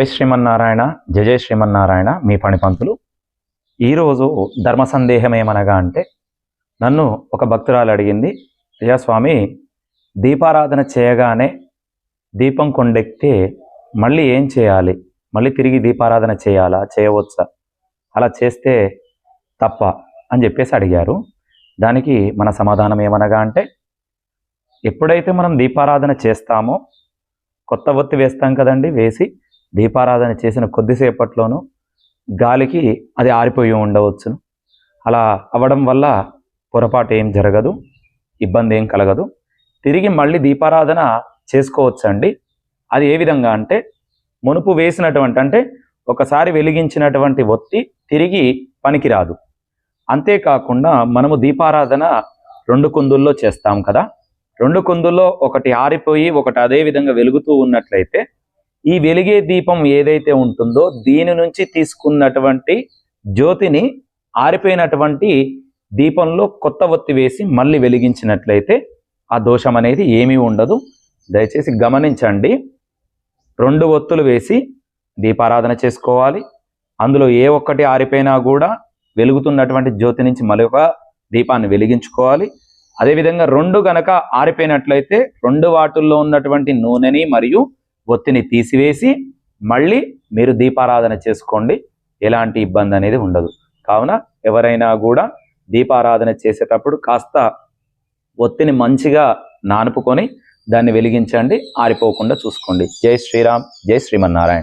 జై శ్రీమన్నారాయణ జయ జయ శ్రీమన్నారాయణ మీ పనిపంతులు. ఈరోజు ధర్మ సందేహం ఏమనగా అంటే నన్ను ఒక భక్తురాలు అడిగింది అయ్యా స్వామి దీపారాధన చేయగానే దీపం కొండెక్కితే మళ్ళీ ఏం చేయాలి? మళ్ళీ తిరిగి దీపారాధన చేయాలా? చేయవచ్చా? అలా చేస్తే తప్ప అని చెప్పేసి అడిగారు. దానికి మన సమాధానం ఏమనగా అంటే ఎప్పుడైతే మనం దీపారాధన చేస్తామో కొత్త ఒత్తి వేస్తాం కదండి వేసి దీపారాధన చేసిన కొద్దిసేపట్లోనూ గాలికి అది ఆరిపోయి ఉండవచ్చును. అలా అవడం వల్ల పొరపాటు ఏం జరగదు ఇబ్బంది ఏం కలగదు. తిరిగి మళ్ళీ దీపారాధన చేసుకోవచ్చండి. అది ఏ విధంగా అంటే మునుపు వేసినటువంటి అంటే ఒకసారి వెలిగించినటువంటి ఒత్తి తిరిగి పనికిరాదు. అంతేకాకుండా మనము దీపారాధన రెండు కుందుల్లో చేస్తాం కదా. రెండు కుందుల్లో ఒకటి ఆరిపోయి ఒకటి అదే విధంగా వెలుగుతూ ఉన్నట్లయితే ఈ వెలిగే దీపం ఏదైతే ఉంటుందో దీని నుంచి తీసుకున్నటువంటి జ్యోతిని ఆరిపోయినటువంటి దీపంలో కొత్త ఒత్తి వేసి మళ్ళీ వెలిగించినట్లయితే ఆ దోషం అనేది ఏమీ ఉండదు. దయచేసి గమనించండి. రెండు ఒత్తులు వేసి దీపారాధన చేసుకోవాలి. అందులో ఏ ఒక్కటి ఆరిపోయినా కూడా వెలుగుతున్నటువంటి జ్యోతి నుంచి మరొక దీపాన్ని వెలిగించుకోవాలి. అదేవిధంగా రెండు గనక ఆరిపోయినట్లయితే రెండు వాటిల్లో ఉన్నటువంటి నూనెని మరియు ఒత్తిని తీసివేసి మళ్ళీ మీరు దీపారాధన చేసుకోండి. ఎలాంటి ఇబ్బంది అనేది ఉండదు. కావున ఎవరైనా కూడా దీపారాధన చేసేటప్పుడు కాస్త ఒత్తిని మంచిగా నానుపుకొని దాన్ని వెలిగించండి. ఆరిపోకుండా చూసుకోండి. జై శ్రీరామ్ జై శ్రీమన్నారాయణ.